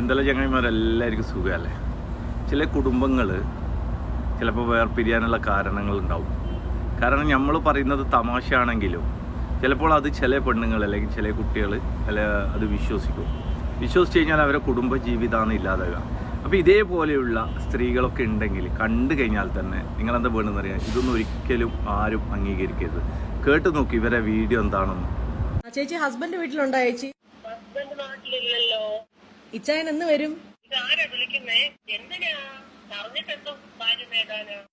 എന്തെല്ലാം ചങ്ങായിമാരെല്ലാവർക്കും സുഖമല്ലേ? ചില കുടുംബങ്ങൾ ചിലപ്പോൾ വേർപിരിയാനുള്ള കാരണങ്ങളുണ്ടാവും. കാരണം നമ്മൾ പറയുന്നത് തമാശയാണെങ്കിലും ചിലപ്പോൾ അത് ചില പെണ്ണുങ്ങൾ അല്ലെങ്കിൽ ചില കുട്ടികൾ അല്ല അത് വിശ്വസിക്കും. വിശ്വസിച്ച് കഴിഞ്ഞാൽ അവരെ കുടുംബ ജീവിതമാണ് ഇല്ലാതാകുക അപ്പോൾ ഇതേപോലെയുള്ള സ്ത്രീകളൊക്കെ ഉണ്ടെങ്കിൽ കണ്ടു കഴിഞ്ഞാൽ തന്നെ നിങ്ങളെന്താ വേണമെന്നറിയാം ഇതൊന്നും ഒരിക്കലും ആരും അംഗീകരിക്കരുത്. കേട്ട് നോക്കി ഇവരെ വീഡിയോ എന്താണെന്ന്. ആ ചേച്ചി ഹസ്ബൻഡ് വീട്ടിലുണ്ടോ ചേച്ചി? ഹസ്ബൻഡ് നാട്ടിലില്ലല്ലോ. ഇച്ചായൻ എന്ന് വരും.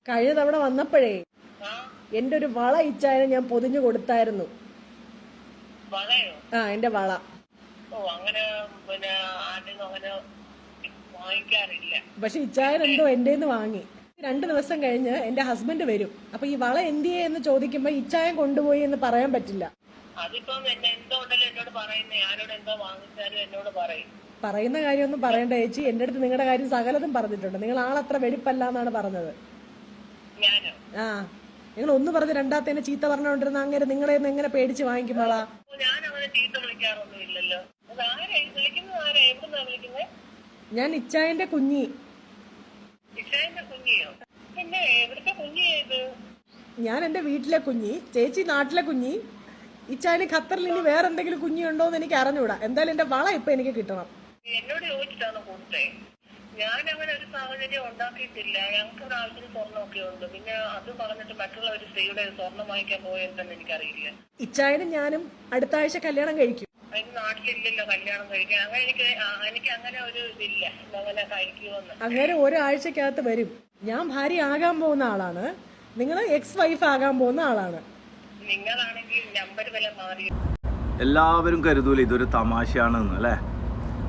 കഴിഞ്ഞ തവണ വന്നപ്പോഴേ എന്റെ ഒരു വള ഇച്ചായനെ ഞാൻ പൊതിഞ്ഞു കൊടുത്തായിരുന്നു. ആ എന്റെ വള. ഓ അങ്ങനെ പിന്നെ ആരും അങ്ങനെ വാങ്ങിക്കാറില്ല. പക്ഷെ ഇച്ചായൻ എന്തോ എന്റെ വാങ്ങി. രണ്ടു ദിവസം കഴിഞ്ഞ് എന്റെ ഹസ്ബൻഡ് വരും. അപ്പൊ ഈ വള എന്തിയെ എന്ന് ചോദിക്കുമ്പോ ഇച്ചായൻ കൊണ്ടുപോയി എന്ന് പറയാൻ പറ്റില്ല. അതിപ്പം എന്നെ എന്തോ ഉണ്ടല്ലോ എന്നോട് പറയുന്നേ. ആരോട് എന്തോ വാങ്ങിച്ചാലും എന്നോട് പറയും. പറയുന്ന കാര്യമൊന്നും പറയണ്ട ചേച്ചി. എന്റെ അടുത്ത് നിങ്ങളുടെ കാര്യം സകലതും പറഞ്ഞിട്ടുണ്ട്. നിങ്ങൾ ആളത്ര വെടിപ്പല്ല എന്നാണ് പറഞ്ഞത് ആ. നിങ്ങൾ ഒന്ന് പറഞ്ഞ് രണ്ടാമത്തേനെ ചീത്ത പറഞ്ഞുകൊണ്ടിരുന്ന അങ്ങനെ നിങ്ങളെ എങ്ങനെ പേടിച്ച് വാങ്ങിക്കും വള ഓ, ഞാൻ ഇച്ചായന്റെ കുഞ്ഞി. ഞാൻ എന്റെ വീട്ടിലെ കുഞ്ഞി. ചേച്ചി നാട്ടിലെ കുഞ്ഞി. ഇച്ചായന് ഖത്തറിൽ ഇനി വേറെന്തെങ്കിലും കുഞ്ഞി ഉണ്ടോ എന്ന് എനിക്ക് അറിഞ്ഞൂടാ. എന്തായാലും എന്റെ വള ഇപ്പൊ എനിക്ക് കിട്ടണം. എന്നോട് ചോദിച്ചിട്ടാണ് കൊടുത്തേ ഞാൻ അങ്ങനെ ഒരു സാഹചര്യം ഉണ്ടാക്കിയിട്ടില്ല. ഞങ്ങൾക്ക് ഒരു ആവശ്യത്തിന് സ്വർണമൊക്കെ ഉണ്ട്. പിന്നെ അത് പറഞ്ഞിട്ട് മറ്റുള്ള ഒരു സ്ത്രീയുടെ സ്വർണം വാങ്ങിക്കാൻ പോയെന്ന് എനിക്കറിയില്ല. ഇച്ചായാലും ഞാനും അടുത്ത ആഴ്ച കല്യാണം കഴിക്കും. അതിന് നാട്ടിലില്ലല്ലോ കല്യാണം കഴിക്കാൻ. അങ്ങനെ എനിക്ക് എനിക്ക് അങ്ങനെ ഒരു ഇതില്ല. അങ്ങനെ കഴിക്കുമെന്ന് അങ്ങനെ ഒരാഴ്ചക്കകത്ത് വരും. ഞാൻ ഭാര്യ ആകാൻ പോകുന്ന ആളാണ്. നിങ്ങൾ എക്സ് വൈഫ് ആകാൻ പോകുന്ന ആളാണ്. നിങ്ങളാണെങ്കിൽ നമ്പർ വില മാറി എല്ലാവരും കരുതൂല ഇതൊരു തമാശയാണെന്ന് അല്ലേ?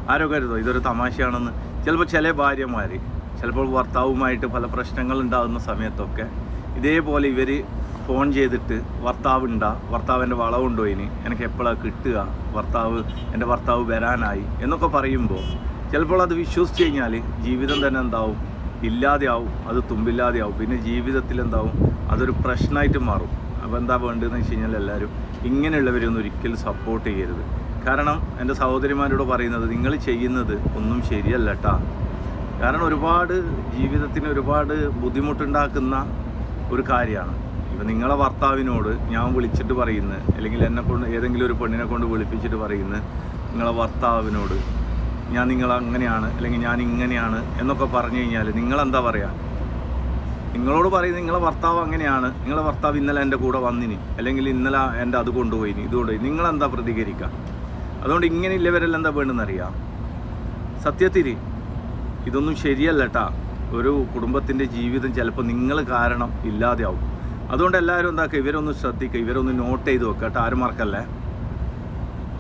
ആരോ കരുതോ ഇതൊരു തമാശയാണെന്ന്. ചിലപ്പോൾ ചില ഭാര്യമാർ ചിലപ്പോൾ ഭർത്താവുമായിട്ട് പല പ്രശ്നങ്ങൾ ഉണ്ടാകുന്ന സമയത്തൊക്കെ ഇതേപോലെ ഇവർ ഫോൺ ചെയ്തിട്ട് ഭർത്താവ് ഉണ്ടാ ഭർത്താവിന്റെ വളവുണ്ടോ ഇനി? എനിക്ക് എപ്പോഴാണ് കിട്ടുക? ഭർത്താവ് എന്റെ ഭർത്താവ് വരാനായി എന്നൊക്കെ പറയുമ്പോൾ ചിലപ്പോൾ അത് വിശ്വസിച്ച് കഴിഞ്ഞാൽ ജീവിതം തന്നെ എന്താവും? ഇല്ലാതെയാവും. അത് തുമ്പില്ലാതെയാവും. പിന്നെ ജീവിതത്തിൽ എന്താവും? അതൊരു പ്രശ്നമായിട്ട് മാറും. അപ്പോൾ എന്താ വേണ്ടതെന്ന് വെച്ച് കഴിഞ്ഞാൽ എല്ലാവരും ഇങ്ങനെയുള്ളവരൊന്നും ഒരിക്കലും സപ്പോർട്ട് ചെയ്യരുത്. കാരണം എന്റെ സഹോദരിമാരോട് പറയുന്നത് നിങ്ങൾ ചെയ്യുന്നത് ഒന്നും ശരിയല്ല കേട്ടാ കാരണം ഒരുപാട് ജീവിതത്തിന് ഒരുപാട് ബുദ്ധിമുട്ടുണ്ടാക്കുന്ന ഒരു കാര്യമാണ്. ഇപ്പം നിങ്ങളെ ഭർത്താവിനോട് ഞാൻ വിളിച്ചിട്ട് പറയുന്നത് അല്ലെങ്കിൽ എന്നെ കൊണ്ട് ഏതെങ്കിലും ഒരു പെണ്ണിനെ കൊണ്ട് വിളിപ്പിച്ചിട്ട് പറയുന്നത് നിങ്ങളെ ഭർത്താവിനോട് ഞാൻ നിങ്ങൾ അങ്ങനെയാണ് അല്ലെങ്കിൽ ഞാൻ ഇങ്ങനെയാണ് എന്നൊക്കെ പറഞ്ഞു കഴിഞ്ഞാൽ നിങ്ങളെന്താ പറയുക നിങ്ങളോട് പറയുന്നത് നിങ്ങളെ ഭർത്താവ് അങ്ങനെയാണ് നിങ്ങളെ ഭർത്താവ് ഇന്നലെ എന്റെ കൂടെ വന്നിനി അല്ലെങ്കിൽ ഇന്നലെ എന്റെ അത് കൊണ്ടുപോയിനി ഇത് കൊണ്ടുപോയി നിങ്ങളെന്താ പ്രതികരിക്കുക? അതുകൊണ്ട് ഇങ്ങനെ ഇല്ലവരെല്ലാം എന്താ വേണ്ടെന്നറിയാം? സത്യത്തിൽ ഇതൊന്നും ശരിയല്ല കേട്ടാ ഒരു കുടുംബത്തിന്റെ ജീവിതം ചിലപ്പോൾ നിങ്ങൾ കാരണം ഇല്ലാതെയാവും. അതുകൊണ്ട് എല്ലാവരും എന്താക്കുക ഇവരൊന്ന് ശ്രദ്ധിക്കുക ഇവരൊന്ന് നോട്ട് ചെയ്ത് വെക്കുക കേട്ടോ ആരും മറക്കല്ലേ?